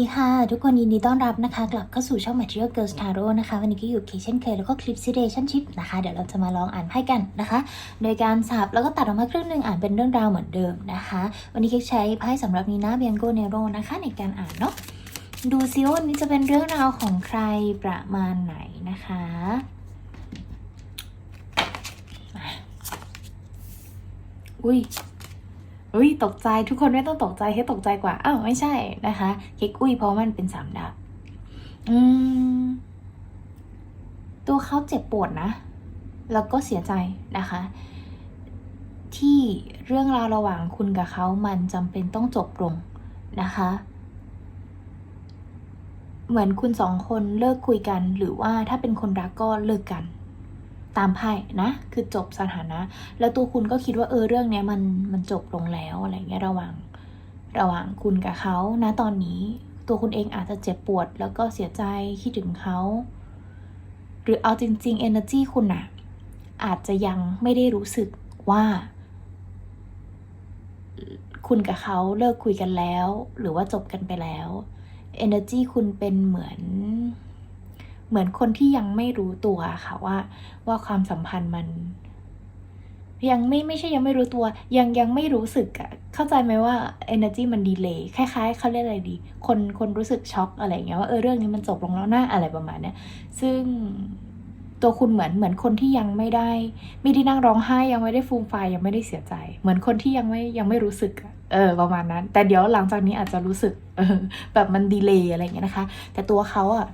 ดีค่ะ ทุกคนยินดีต้อนรับนะคะ กลับเข้าสู่ช่อง Material Girls Tarot นะคะ วันนี้ก็อยู่เคเช่นเคยแล้วก็คลิป Situationship นะคะ เดี๋ยวเราจะมาลองอ่านไพ่กันนะคะ โดยการสับแล้วก็ตัดออกมาครึ่งหนึ่งอ่านเป็นเรื่องราวเหมือนเดิมนะคะ วันนี้เคใช้ไพ่สำหรับนีนาเบียงโกเนโรนะคะ ในการอ่านเนาะดูซิว่าวันนี้จะเป็นเรื่องราวของใครประมาณไหนนะคะอุ้ย อุ้ยตกใจทุกคนไม่ต้องตกใจให้ตกใจกว่าอ้าวไม่ใช่นะคะเค้กอุ้ยเพราะมันเป็นสามดาบอืม ตัวเขาเจ็บปวดนะ แล้วก็เสียใจนะคะ ที่เรื่องราวระหว่างคุณกับเขามันจำเป็นต้องจบลงนะคะ เหมือนคุณสองคนเลิกคุยกัน หรือว่าถ้าเป็นคนรักก็เลิกกัน ตามไพ่นะ คือจบสถานะ แล้วตัวคุณก็คิดว่าเออเรื่องเนี้ยมันมันจบลงแล้วอะไรเงี้ยระหว่างระหว่างคุณกับเขานะตอนนี้ ตัวคุณเองอาจจะเจ็บปวด แล้วก็เสียใจคิดถึงเขาหรือเอาจริงๆ energy คุณอะอาจจะยังไม่ได้รู้สึกว่า คุณกับเขาเลิกคุยกันแล้ว หรือว่าจบกันไปแล้ว energy คุณเป็นเหมือน เหมือนคนที่ยังไม่รู้ตัวค่ะว่า ว่าความสัมพันธ์มัน ยังไม่ไม่ใช่ยังไม่รู้ตัว ยังยังไม่รู้สึกอะเข้าใจไหมว่า energy มันดีเลย์คล้ายๆเขาเรียกอะไรดี คนคนรู้สึกช็อกอะไรอย่างเงี้ยว่าเออเรื่องนี้มันจบลงแล้วนะอะไรประมาณเนี้ยซึ่งตัวคุณเหมือนเหมือนคนที่ยังไม่ได้ ไม่ได้นั่งร้องไห้ยังไม่ได้ฟูมไฟยังไม่ได้เสียใจ เหมือนคนที่ยังไม่ยังไม่รู้สึกเออประมาณนั้น แต่เดี๋ยวหลังจากนี้อาจจะรู้สึกเออแบบมันดีเลย์อะไรอย่างเงี้ยนะคะ แต่ตัวเขาอะ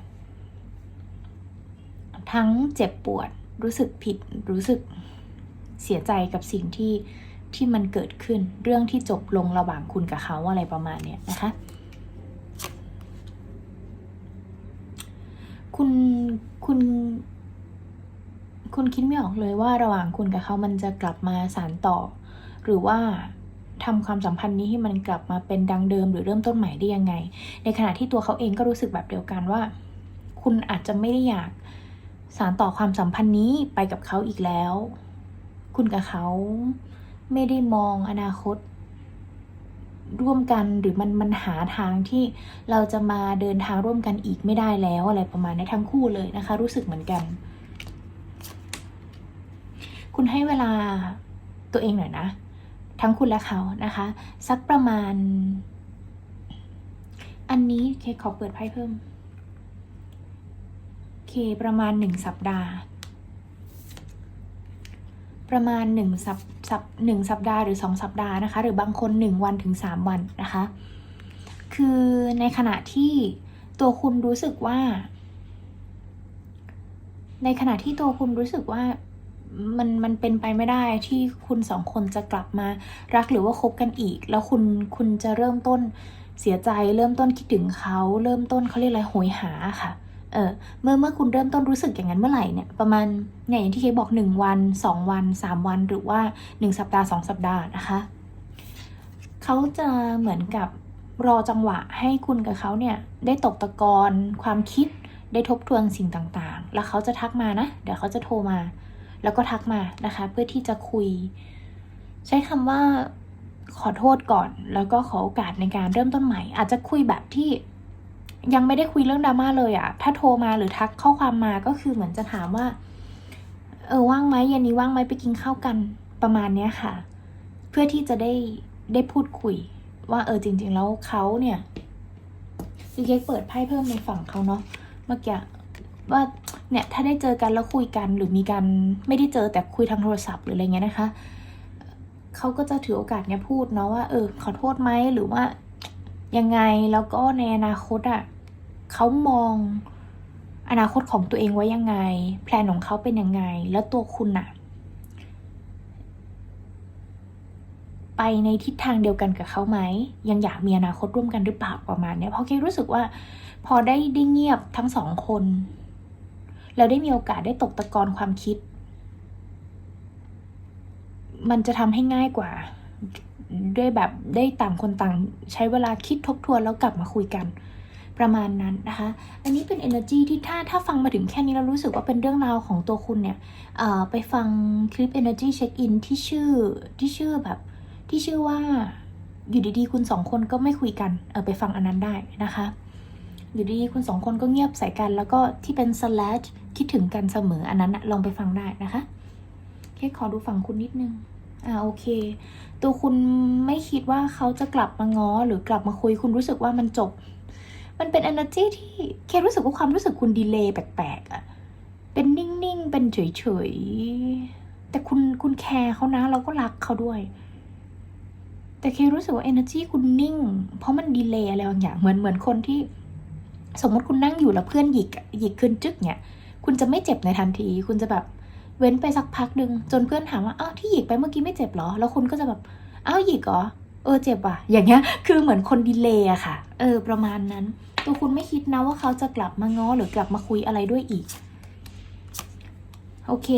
ทั้งเจ็บปวด รู้สึกผิด รู้สึกเสียใจกับสิ่งที่ที่มันเกิดขึ้น เรื่องที่จบลงระหว่างคุณกับเขาอะไรประมาณเนี้ยนะคะ คุณ คุณ คุณคิดไม่ออกเลยว่าระหว่างคุณกับเขามันจะกลับมาสานต่อ หรือว่าทำความสัมพันธ์นี้ให้มันกลับมาเป็นดังเดิม หรือเริ่มต้นใหม่ได้ยังไง ในขณะที่ตัวเขาเองก็รู้สึกแบบเดียวกันว่า คุณอาจจะไม่ได้อยาก สารต่อความสัมพันธ์นี้ไปกับเขาอีกแล้ว คุณกับเขาไม่ได้มองอนาคต ร่วมกันหรือมันมันหาทางที่เราจะมาเดินทางร่วมกันอีกไม่ได้แล้วอะไรประมาณนี้ทั้งคู่เลยนะคะ รู้สึกเหมือนกัน คุณให้เวลาตัวเองหน่อยนะ ทั้งคุณและเขานะคะ สักประมาณ อันนี้เคขอเปิดไพ่เพิ่ม เคประมาณหนึ่งสัปดาห์ ประมาณหนึ่งสัปสัปหนึ่งสัปดาห์หรือสองสัปดาห์นะคะ หรือบางคนหนึ่งวันถึงสามวันนะคะ คือในขณะที่ตัวคุณรู้สึกว่า ในขณะที่ตัวคุณรู้สึกว่ามันมันเป็นไปไม่ได้ที่คุณสองคนจะกลับมารักหรือว่าคบกันอีก แล้วคุณคุณจะเริ่มต้นเสียใจ เริ่มต้นคิดถึงเขา เริ่มต้นเขาเรียกอะไรโหยหาค่ะ เออเมื่อเมื่อคุณเริ่มต้นรู้สึกอย่างนั้นเมื่อไหร่เนี่ยประมาณเนี่ยอย่างที่เคบอกหนึ่งวันสองวันสามวัน หรือว่าหนึ่งสัปดาห์สองสัปดาห์นะคะเขาจะเหมือนกับรอจังหวะให้คุณกับเขาเนี่ยได้ตกตะกอนความคิดได้ทบทวนสิ่งต่างๆ แล้วเขาจะทักมานะ เดี๋ยวเขาจะโทรมา แล้วก็ทักมานะคะ เพื่อที่จะคุย ใช้คำว่าขอโทษก่อน แล้วก็ขอโอกาสในการเริ่มต้นใหม่ อาจจะคุยแบบที่ ยังไม่ได้คุยเรื่องดราม่าเลยอะถ้าโทรมาหรือทักข้อความมาก็คือเหมือนจะถามว่า เออว่างไหมเย็นนี้ว่างไหมไปกินข้าวกันประมาณเนี้ยค่ะ เพื่อที่จะได้ได้พูดคุย ว่าเออจริง ๆ แล้วเขาเนี่ยคือเค้กเปิดไพ่เพิ่มในฝั่งเขาเนาะเมื่อกี้ว่าเนี่ยถ้าได้เจอกันแล้วคุยกันหรือมีการไม่ได้เจอแต่คุยทางโทรศัพท์หรืออะไรเงี้ยนะคะเขาก็จะถือโอกาสเนี่ยพูดเนาะว่าเออขอโทษไหมหรือว่ายังไงแล้วก็ในอนาคตอะ่ะ เขามองอนาคตของตัวเองไว้ยังไง แพลนของเขาเป็นยังไง แล้วตัวคุณอะไปในทิศทางเดียวกันกับเขาไหม ยังอยากมีอนาคตร่วมกันหรือเปล่าประมาณนี้เพราะเกรู้สึกว่า พอได้ได้เงียบทั้งสองคน แล้วได้มีโอกาสได้ตกตะกอนความคิด มันจะทำให้ง่ายกว่าด้วยแบบได้ต่างคนต่าง ใช้เวลาคิดทบทวนแล้วกลับมาคุยกัน ประมาณนั้นนะคะ อันนี้เป็น energy ที่ถ้าถ้าฟังมาถึงแค่นี้แล้วรู้สึกว่าเป็นเรื่องราวของตัวคุณเนี่ยไปฟังคลิป energy check in ที่ชื่อที่ชื่อแบบที่ชื่อว่าอยู่ดีๆ คุณสองคนก็ไม่คุยกันเออไปฟังอันนั้นได้นะคะ อยู่ดีๆคุณสองคนก็เงียบใส่กัน แล้วก็ที่เป็น slash คิดถึงกันเสมออันนั้นลองไปฟังได้นะคะแค่ขอดูฝั่งคุณนิดนึงอ่าโอเค ตัวคุณไม่คิดว่าเขาจะกลับมาง้อหรือกลับมาคุยคุณรู้สึกว่ามันจบ มันเป็น energy ที่เครู้สึกว่าความรู้สึกคุณดีเลย์แปลกๆอะเป็นนิ่งๆ เป็นเฉยๆ แต่คุณคุณแคร์เขานะ เราก็รักเขาด้วย แต่เครู้สึกว่า energy คุณนิ่ง เพราะมันดีเลย์อะไรบางอย่าง เหมือนเหมือนคนที่ สมมติคุณนั่งอยู่แล้วเพื่อนหยิกอะหยิกขึ้นจึกเนี่ย คุณจะไม่เจ็บในทันที คุณจะแบบเว้นไปสักพักหนึ่งจนเพื่อนถามว่าอ้าวที่หยิกไปเมื่อกี้ไม่เจ็บเหรอ แล้วคุณก็จะแบบอ้าวหยิกเหรอ เออเจ็บว่ะ อย่างเงี้ย คือเหมือนคนดีเลย์อะค่ะ เออ ประมาณนั้น ตัวคุณไม่คิดนะว่าเขาจะกลับมาง้อหรือกลับมาคุยอะไรด้วยอีก โอเค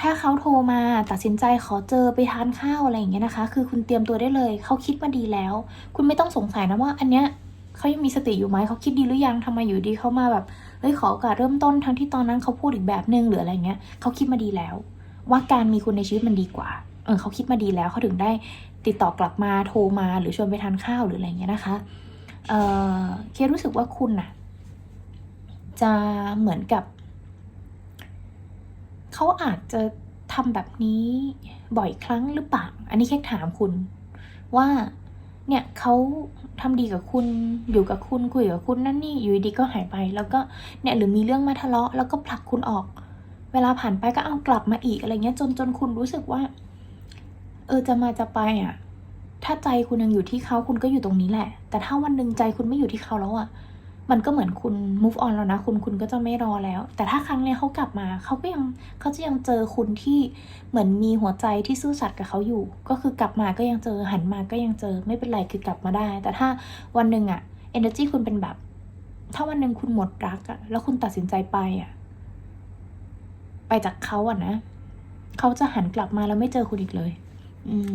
ถ้าเขาโทรมาตัดสินใจขอเจอไปทานข้าวอะไรอย่างเงี้ยนะคะ คือคุณเตรียมตัวได้เลย เขาคิดมาดีแล้ว คุณไม่ต้องสงสัยนะว่าอันเนี้ยเขายังมีสติอยู่ไหมเขาคิดดีหรือยังทำไมอยู่ดีเขามาแบบเฮ้ยขอโอกาสเริ่มต้นทั้งที่ตอนนั้นเขาพูดอีกแบบนึงหรืออะไรเงี้ยเขาคิดมาดีแล้ว ว่าการมีคุณในชีวิตมันดีกว่า เออเขาคิดมาดีแล้วเขาถึงได้ ติดต่อกลับมาโทรมาหรือชวนไปทานข้าวหรืออะไรเงี้ยนะคะเออเครู้สึกว่าคุณน่ะจะเหมือนกับ เขาอาจจะทำแบบนี้บ่อยครั้งหรือเปล่า อันนี้แค่ถามคุณว่าเนี่ยเขาทำดีกับคุณอยู่กับคุณคุยกับคุณนั่นนี่อยู่ดีๆก็หายไป แล้วก็เนี่ยหรือมีเรื่องมาทะเลาะแล้วก็ผลักคุณออก เวลาผ่านไปก็เอากลับมาอีกอะไรเงี้ยจนจนคุณรู้สึกว่า เออจะมาจะไปอะ ถ้าใจคุณยังอยู่ที่เขาคุณก็อยู่ตรงนี้แหละ แต่ถ้าวันหนึ่งใจคุณไม่อยู่ที่เขาแล้วอะ มันก็เหมือนคุณ move on แล้วนะ คุณคุณก็จะไม่รอแล้ว แต่ถ้าครั้งเนี้ยเขากลับมาเขาก็ยังเขาจะยังเจอคุณที่เหมือนมีหัวใจที่ซื่อสัตย์กับเขาอยู่ ก็คือกลับมาก็ยังเจอหันมาก็ยังเจอไม่เป็นไรคือกลับมาได้ แต่ถ้าวันหนึ่งอะ energy คุณเป็นแบบ ถ้าวันหนึ่งคุณหมดรักอะ แล้วคุณตัดสินใจไปอะ ไปจากเขาอะนะเขาจะหันกลับมาแล้วไม่เจอคุณอีกเลย อืม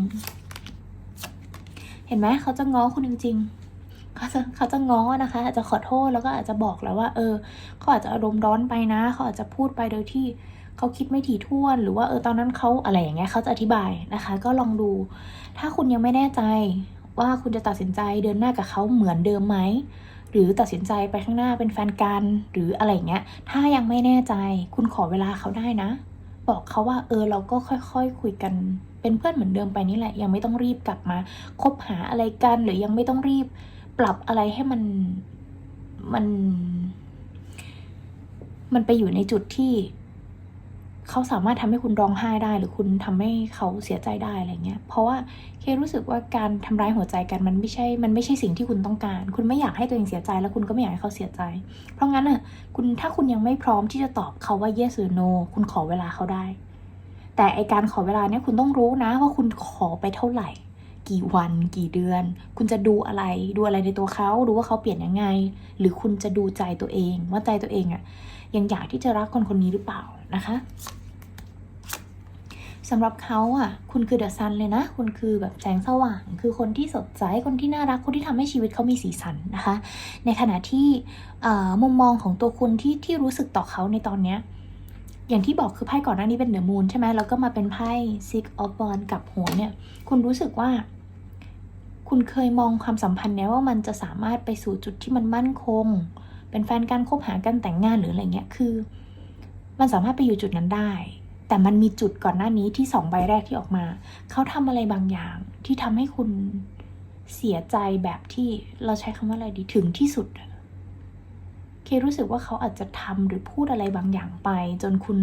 เห็นไหมเขาจะง้อคุณจริงๆเขาจะเขาจะง้อนะคะ อาจจะขอโทษแล้วก็อาจจะบอกแล้วว่า เออเขาอาจจะอารมณ์ร้อนไปนะเขาอาจจะพูดไปโดยที่เขาคิดไม่ถี่ถ้วน หรือว่าเออตอนนั้นเขาอะไรอย่างเงี้ยเขาจะอธิบายนะคะ ก็ลองดู ถ้าคุณยังไม่แน่ใจว่าคุณจะตัดสินใจเดินหน้ากับเขาเหมือนเดิมไหมหรือตัดสินใจไปข้างหน้าเป็นแฟนกันหรืออะไรเงี้ย ถ้ายังไม่แน่ใจ คุณขอเวลาเขาได้นะ บอกเขาว่าเออเราก็ค่อยๆคคุยกัน เป็นเพื่อนเหมือนเดิมไปนี่แหละ ยังไม่ต้องรีบกลับมาคบหาอะไรกันหรือยังไม่ต้องรีบปรับอะไรให้มันมัน มันไปอยู่ในจุดที่ เขาสามารถทำให้คุณร้องไห้ได้ หรือคุณทำให้เขาเสียใจได้อะไรเงี้ย เพราะว่าเครู้สึกว่าการทำร้ายหัวใจกันมันไม่ใช่ มันไม่ใช่สิ่งที่คุณต้องการ คุณไม่อยากให้ตัวเองเสียใจ แล้วคุณก็ไม่อยากให้เขาเสียใจ เพราะงั้นอะ คุณถ้าคุณยังไม่พร้อมที่จะตอบเขาว่า yes หรือ no คุณขอเวลาเขาได้ แต่ไอการขอเวลาเนี้ยคุณต้องรู้นะว่าคุณขอไปเท่าไหร่ กี่วัน กี่เดือน คุณจะดูอะไร ดูอะไรในตัวเขาดูว่าเขาเปลี่ยนยังไง หรือคุณจะดูใจตัวเอง ว่าใจตัวเองอะยังอยากที่จะรักคนคนนี้หรือเปล่า นะคะสำหรับเขาอะ คุณคือเดอะซันเลยนะ คุณคือแบบแสงสว่าง คือคนที่สดใส คนที่น่ารัก คนที่ทำให้ชีวิตเขามีสีสันนะคะ ในขณะที่มุมมองของตัวคุณที่ที่รู้สึกต่อเขาในตอนเนี้ย อย่างที่บอกคือไพ่ก่อนหน้านี้เป็นเดอะมูนใช่ไหมแล้วก็มาเป็นไพ่ Six of w a n d กับหัวเนี่ย คุณรู้สึกว่า คุณเคยมองความสัมพันธ์เนี้ยว่ามันจะสามารถไปสู่จุดที่มันมั่นคง เป็นแฟนกันคบหากันแต่งงานหรืออะไรเงี้ย คือ มันสามารถไปอยู่จุดนั้นได้ แต่มันมีจุดก่อนหน้านี้ที่สองใบแรกที่ออกมา เขาทำอะไรบางอย่างที่ทำให้คุณเสียใจแบบที่เราใช้คำว่าอะไรดีถึงที่สุด เครู้สึกว่าเขาอาจจะทำหรือพูดอะไรบางอย่างไป จนคุณ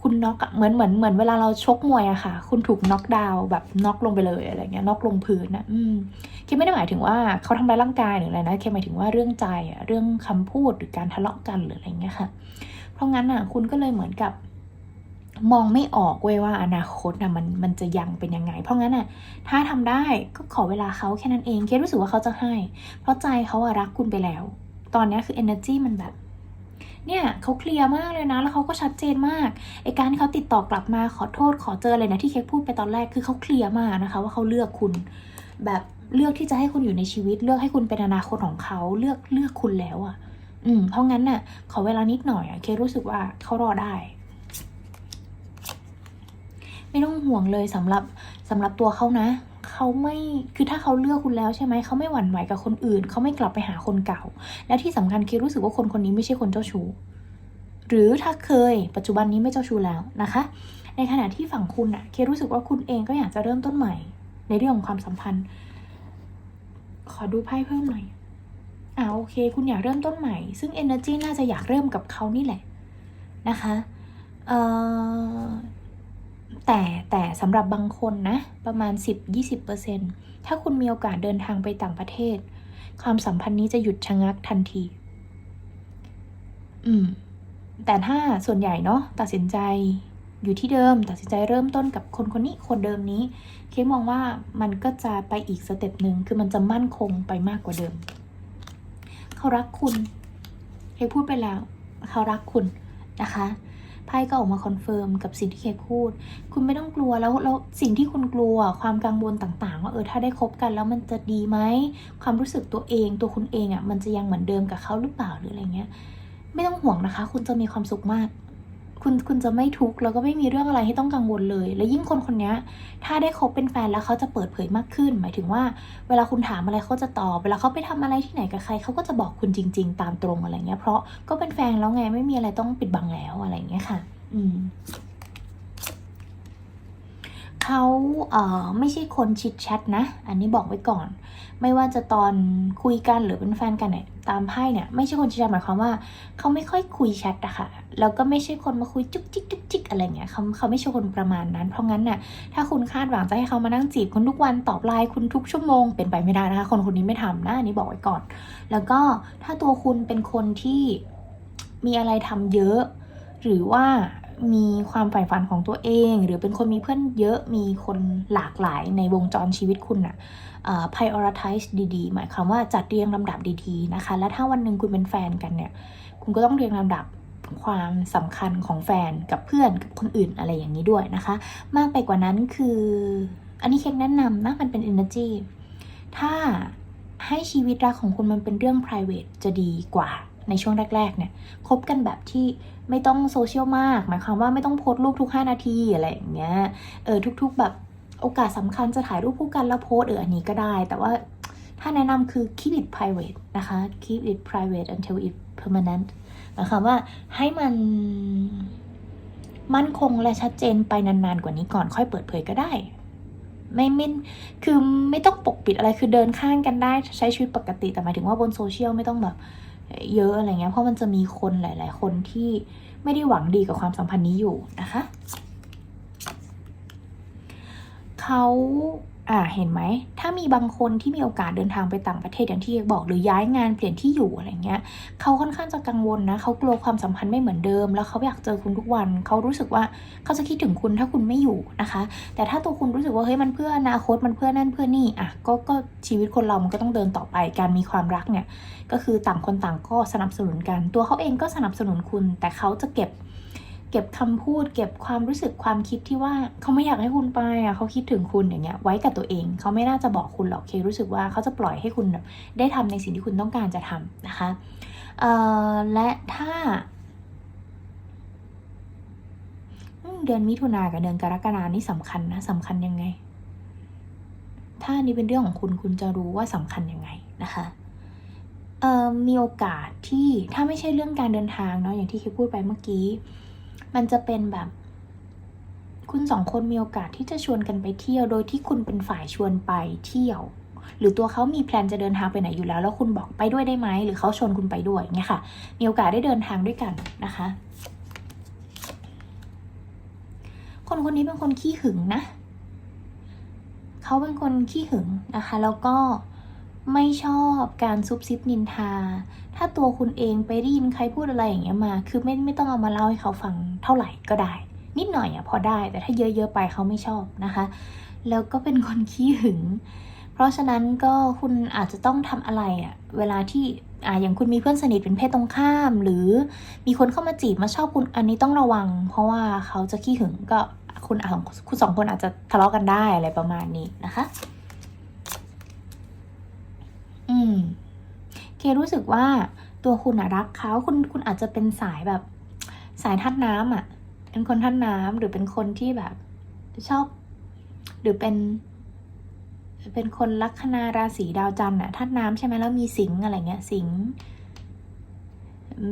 คุณน็อกเหมือนเหมือนเหมือนเวลาเราชกมวยอะค่ะ คุณถูกน็อกดาวน์แบบน็อกลงไปเลยอะไรเงี้ยน็อกลงพื้นอะอืมเคไม่ได้หมายถึงว่าเขาทำร้ายร่างกายหรืออะไรนะเคหมายถึงว่าเรื่องใจอะเรื่องคำพูดหรือการทะเลาะกันหรืออะไรเงี้ยค่ะ เพราะงั้นอะคุณก็เลยเหมือนกับมองไม่ออกเว้ยว่าอนาคตนะมันมันจะยังเป็นยังไง เพราะงั้นอะถ้าทำได้ก็ขอเวลาเขาแค่นั้นเองเครู้สึกว่าเขาจะให้ เพราะใจเขาอะรักคุณไปแล้ว ตอนนี้คือ energy มันแบบเนี่ยเขาเคลียร์มากเลยนะ แล้วเขาก็ชัดเจนมากไอการที่เขาติดต่อกลับมาขอโทษขอเจออะไรนะที่เค้กพูดไปตอนแรกคือเขาเคลียร์มากนะคะ ว่าเขาเลือกคุณ แบบเลือกที่จะให้คุณอยู่ในชีวิต เลือกให้คุณเป็นอนาคตของเขาเลือกเลือกคุณแล้วอะ อืม เพราะงั้นน่ะขอเวลานิดหน่อยอะเครู้สึกว่าเขารอได้ ไม่ต้องห่วงเลยสำหรับสำหรับตัวเขานะเขาไม่คือถ้าเขาเลือกคุณแล้วใช่ไหมเขาไม่หวั่นไหวกับคนอื่นเขาไม่กลับไปหาคนเก่า และที่สำคัญเครู้สึกว่าคนคนนี้ไม่ใช่คนเจ้าชู้หรือถ้าเคย ปัจจุบันนี้ไม่เจ้าชู้แล้วนะคะ ในขณะที่ฝั่งคุณอะเครู้สึกว่าคุณเองก็อยากจะเริ่มต้นใหม่ ในเรื่องของความสัมพันธ์ ขอดูไพ่เพิ่มหน่อย อ่าโอเค คุณอยากเริ่มต้นใหม่ ซึ่ง energy น่าจะอยากเริ่มกับเขานี่แหละนะคะเอ่อแต่แต่สำหรับบางคนนะ ประมาณ 10-20%ถ้าคุณมีโอกาสเดินทางไปต่างประเทศ ความสัมพันธ์นี้จะหยุดชะงักทันที อืม แต่ถ้าส่วนใหญ่เนาะตัดสินใจอยู่ที่เดิม ตัดสินใจเริ่มต้นกับคนคนนี้คนเดิมนี้ เคมองว่ามันก็จะไปอีกสเต็ปหนึ่งคือมันจะมั่นคงไปมากกว่าเดิม เขารักคุณเคพูดไปแล้ว เขารักคุณนะคะไพ่ก็ออกมาคอนเฟิร์มกับสิ่งที่เคพูด คุณไม่ต้องกลัวแล้วแล้วสิ่งที่คุณกลัวความกังวลต่าง ๆ ว่าเออถ้าได้คบกันแล้วมันจะดีไหมความรู้สึกตัวเองตัวคุณเองอะ่ะมันจะยังเหมือนเดิมกับเขาหรือเปล่าหรืออะไรเงี้ย ไม่ต้องห่วงนะคะ คุณจะมีความสุขมาก คุณคุณจะไม่ทุกข์แล้วก็ไม่มีเรื่องอะไรให้ต้องกังวลเลย และยิ่งคนคนนี้ถ้าได้คบเป็นแฟนแล้วเขาจะเปิดเผยมากขึ้น หมายถึงว่า เวลาคุณถามอะไรเขาจะตอบเวลาเขาไปทำอะไรที่ไหนกับใครเขาก็จะบอกคุณจริง ๆ ตามตรงอะไรเงี้ยเพราะก็เป็นแฟนแล้วไงไม่มีอะไรต้องปิดบังแล้วอะไรเงี้ยค่ะ อืม เขาเอ่อไม่ใช่คนชิดแชทนะ อันนี้บอกไว้ก่อน ไม่ว่าจะตอนคุยกันหรือเป็นแฟนกันเนี่ยตามไพ่เนี่ยไม่ใช่คนชิดแชทหมายความว่า เขาไม่ค่อยคุยแชทอะค่ะแล้วก็ไม่ใช่คนมาคุยจุกจิกจุกจิกอะไรเงี้ยเขาเขาไม่ใช่คนประมาณนั้น เพราะงั้นน่ะถ้าคุณคาดหวังจะให้เขามานั่งจีบคุณทุกวันตอบไลน์คุณทุกชั่วโมงเป็นไปไม่ได้นะคะคนคนนี้ไม่ทำนะอันนี้บอกไว้ก่อน แล้วก็ถ้าตัวคุณเป็นคนที่มีอะไรทำเยอะ หรือว่า มีความใฝ่ฝันของตัวเอง หรือเป็นคนมีเพื่อนเยอะมีคนหลากหลายในวงจรชีวิตคุณน่ะอ่อ prioritize ดีๆ หมายความว่าจัดเรียงลำดับดีๆนะคะ และถ้าวันหนึ่งคุณเป็นแฟนกันเนี่ย คุณก็ต้องเรียงลำดับความสำคัญของแฟนกับเพื่อนกับคนอื่นอะไรอย่างนี้ด้วยนะคะ มากไปกว่านั้นคือ อันนี้เค้กแนะนำนะมันเป็น energy ถ้าให้ชีวิตรักของคุณมันเป็นเรื่อง private จะดีกว่า ในช่วงแรก ๆ เนี่ยคบกันแบบที่ไม่ต้องโซเชียลมาก หมายความว่าไม่ต้องโพสต์รูปทุก 5 นาทีอะไรอย่างเงี้ยเออทุก ๆ แบบโอกาสสำคัญจะถ่ายรูปคู่กันแล้วโพสต์เอออันนี้ก็ได้ แต่ว่าถ้าแนะนำคือ keep it private นะคะ keep it private until it permanent หมายความว่าให้มันมั่นคงและชัดเจนไปนานๆกว่านี้ก่อนค่อยเปิดเผยก็ได้ ไม่ไม่คือไม่ต้องปกปิดอะไรคือเดินข้างกันได้ใช้ชีวิตปกติแต่หมายถึงว่าบนโซเชียลไม่ต้องแบบ เยอะอะไรเงี้ยเพราะมันจะมีคนหลาย ๆ คนที่ไม่ได้หวังดีกับความสัมพันธ์นี้อยู่นะคะเขา อ่าเห็นไหม ถ้ามีบางคนที่มีโอกาสเดินทางไปต่างประเทศอย่างที่บอกหรือย้ายงานเปลี่ยนที่อยู่อะไรเงี้ยเขาค่อนข้างจะกังวลนะเขากลัวความสัมพันธ์ไม่เหมือนเดิม แล้วเขาอยากเจอคุณทุกวันเขารู้สึกว่าเขาจะคิดถึงคุณถ้าคุณไม่อยู่นะคะ แต่ถ้าตัวคุณรู้สึกว่าเฮ้ยมันเพื่ออนาคตมันเพื่อนั่นเพื่อนี่อะก็ก็ชีวิตคนเรามันก็ต้องเดินต่อไปการมีความรักเนี่ยก็คือต่างคนต่างก็สนับสนุนกัน ตัวเขาเองก็สนับสนุนคุณ แต่เขาจะเก็บ เก็บคำพูด เก็บความรู้สึกความคิดที่ว่าเขาไม่อยากให้คุณไปอะเขาคิดถึงคุณอย่างเงี้ย ไว้กับตัวเอง เขาไม่น่าจะบอกคุณหรอกเครู้สึกว่าเขาจะปล่อยให้คุณแบบได้ทำในสิ่งที่คุณต้องการจะทำนะคะเอ่อและถ้าเดือนมิถุนากับเดือนกรกฎานี่สำคัญนะสำคัญยังไง ถ้านี้เป็นเรื่องของคุณคุณจะรู้ว่าสำคัญยังไงนะคะมีโอกาสที่ถ้าไม่ใช่เรื่องการเดินทางเนาะอย่างที่เคพูดไปเมื่อกี้ มันจะเป็นแบบ คุณสองคนมีโอกาสที่จะชวนกันไปเที่ยว โดยที่คุณเป็นฝ่ายชวนไปเที่ยว หรือตัวเขามีแพลนจะเดินทางไปไหนอยู่แล้ว แล้วคุณบอกไปด้วยได้ไหมหรือเขาชวนคุณไปด้วยเงี้ยค่ะ มีโอกาสได้เดินทางด้วยกันนะคะ คนคนนี้เป็นคนขี้หึงนะ เขาเป็นคนขี้หึงนะคะ แล้วก็ ไม่ชอบการซุบซิบนินทา ถ้าตัวคุณเองไปได้ยินใครพูดอะไรอย่างเงี้ยมา คือไม่ไม่ต้องเอามาเล่าให้เขาฟังเท่าไหร่ก็ได้ นิดหน่อยอะพอได้ แต่ถ้าเยอะๆไปเขาไม่ชอบนะคะ แล้วก็เป็นคนขี้หึง เพราะฉะนั้นก็คุณอาจจะต้องทำอะไรอะเวลาที่อ่าอย่างคุณมีเพื่อนสนิทเป็นเพศตรงข้าม หรือมีคนเข้ามาจีบมาชอบคุณอันนี้ต้องระวัง เพราะว่าเขาจะขี้หึงก็คุณอะคุณสองคนอาจจะทะเลาะกันได้อะไรประมาณนี้นะคะ อืม เครู้สึกว่าตัวคุณอะรักเขาคุณคุณอาจจะเป็นสายแบบ สายท่าน้ำอะเป็นคนท่าน้ำหรือเป็นคนที่แบบชอบ หรือเป็นเป็นคนลัคนาราศีดาวจันทร์อะธาตุน้ำใช่ไหมแล้วมีสิงอะไรเงี้ย สิง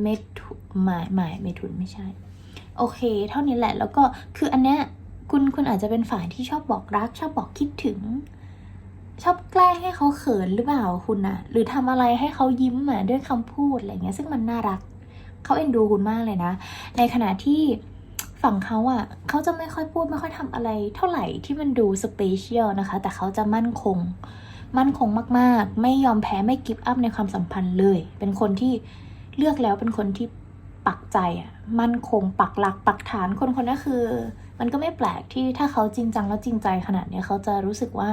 เมถุหมายหมายเมถุนไม่ใช่ โอเค เท่านี้แหละ แล้วก็คืออันเนี้ยคุณคุณอาจจะเป็นฝ่ายที่ชอบบอกรัก ชอบบอกคิดถึง ชอบแกล้งให้เขาเขินหรือเปล่าคุณอะหรือทำอะไรให้เขายิ้มอะด้วยคำพูดอะไรเงี้ย ซึ่งมันน่ารัก เขาเอ็นดูคุณมากเลยนะ ในขณะที่ฝั่งเขาอะเขาจะไม่ค่อยพูดไม่ค่อยทำอะไร เท่าไหร่ที่มันดูสเปเชียลนะคะ แต่เขาจะมั่นคง มั่นคงมากๆ ไม่ยอมแพ้ไม่กิฟต์อัพในความสัมพันธ์เลย เป็นคนที่เลือกแล้วเป็นคนที่ปักใจอะมั่นคงปักหลักปักฐานคนคนนี้คือ มันก็ไม่แปลกที่ถ้าเขาจริงจังแล้วจริงใจขนาดนี้เขาจะรู้สึกว่า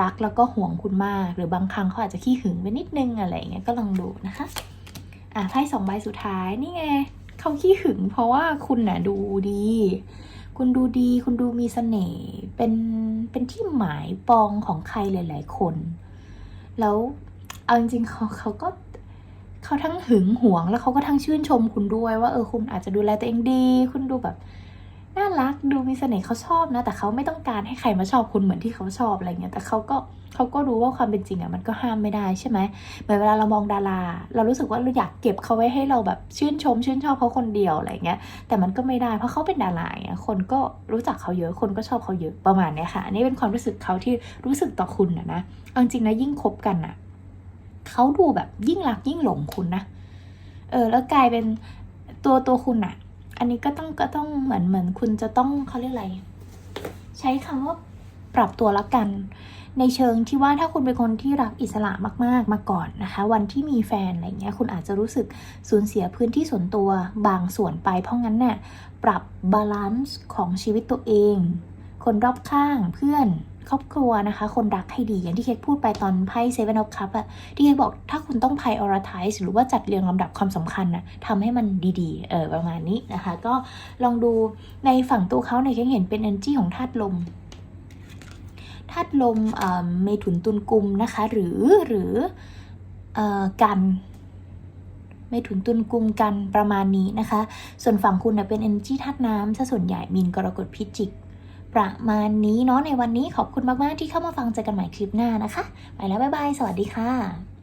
รักแล้วก็ห่วงคุณมาก หรือบางครั้งเขาอาจจะขี้หึงไปนิดนึงอะไรอย่างเงี้ยก็ลองดูนะคะอะไพ่สองใบสุดท้ายนี่ไงเขาขี้หึง เพราะว่าคุณน่ะดูดี คุณดูดี คุณดูมีเสน่ห์เป็นเป็นที่หมายปองของใครหลาย ๆ คน แล้วเอาจริงๆเขาเขาก็เขาทั้งหึงหวงแล้วเขาก็ทั้งชื่นชมคุณด้วยว่าเออคุณอาจจะดูแลตัวเองดี คุณดูแบบ น่ารักดูมีเสน่ห์เขาชอบนะ แต่เขาไม่ต้องการให้ใครมาชอบคุณเหมือนที่เขาชอบอะไรเงี้ยแต่เขาก็เขาก็รู้ว่าความเป็นจริงอะมันก็ห้ามไม่ได้ใช่ไหมเหมือนเวลาเรามองดารา เรารู้สึกว่าเราอยากเก็บเขาไว้ให้เราแบบชื่นชม ชื่นชอบเขาคนเดียวอะไรเงี้ยแต่มันก็ไม่ได้เพราะเขาเป็นดาราอะคนก็รู้จักเขาเยอะคนก็ชอบเขาเยอะประมาณเนี้ยค่ะอันนี้เป็นความรู้สึกเขาที่รู้สึกต่อคุณนะนะเอาจริงๆนะยิ่งคบกันอะเขาดูแบบยิ่งรักยิ่งหลงคุณนะเออแล้วกลายเป็นตัวตัวคุณอะ อันนี้ก็ต้องก็ต้องเหมือนเหมือนคุณจะต้องเขาเรียกอะไร ใช้คำว่าปรับตัวละกัน ในเชิงที่ว่าถ้าคุณเป็นคนที่รักอิสระมากๆมาก่อนนะคะ วันที่มีแฟนอะไรเงี้ยคุณอาจจะรู้สึกสูญเสียพื้นที่ส่วนตัวบางส่วนไป เพราะงั้นเนี่ยปรับบาลานซ์ของชีวิตตัวเอง คนรอบข้างเพื่อน ครอบครัวนะคะ คนรักให้ดีอย่างที่เคกพูดไปตอนไพ่เซเว่นออฟคัพอะที่เคกบอกถ้าคุณต้อง prioritize หรือว่าจัดเรียงลำดับความสำคัญนะทำให้มันดีๆ เออประมาณนี้นะคะ ก็ลองดูในฝั่งตัวเขาเนี่ยเคกเห็นเป็น energy ของธาตุลมธาตุลมเมถุนตุลกุมนะคะ หรือหรือกันเมถุนตุลกุมกันประมาณนี้นะคะ ส่วนฝั่งคุณเน่ยเป็น energy ธาตุน้ำซะส่วนใหญ่มีนกรกฎพิจิก ประมาณนี้เนาะในวันนี้ขอบคุณมาก ๆ ที่เข้ามาฟังเจอกันใหม่คลิปหน้านะคะ ไปแล้ว บ๊ายบาย สวัสดีค่ะ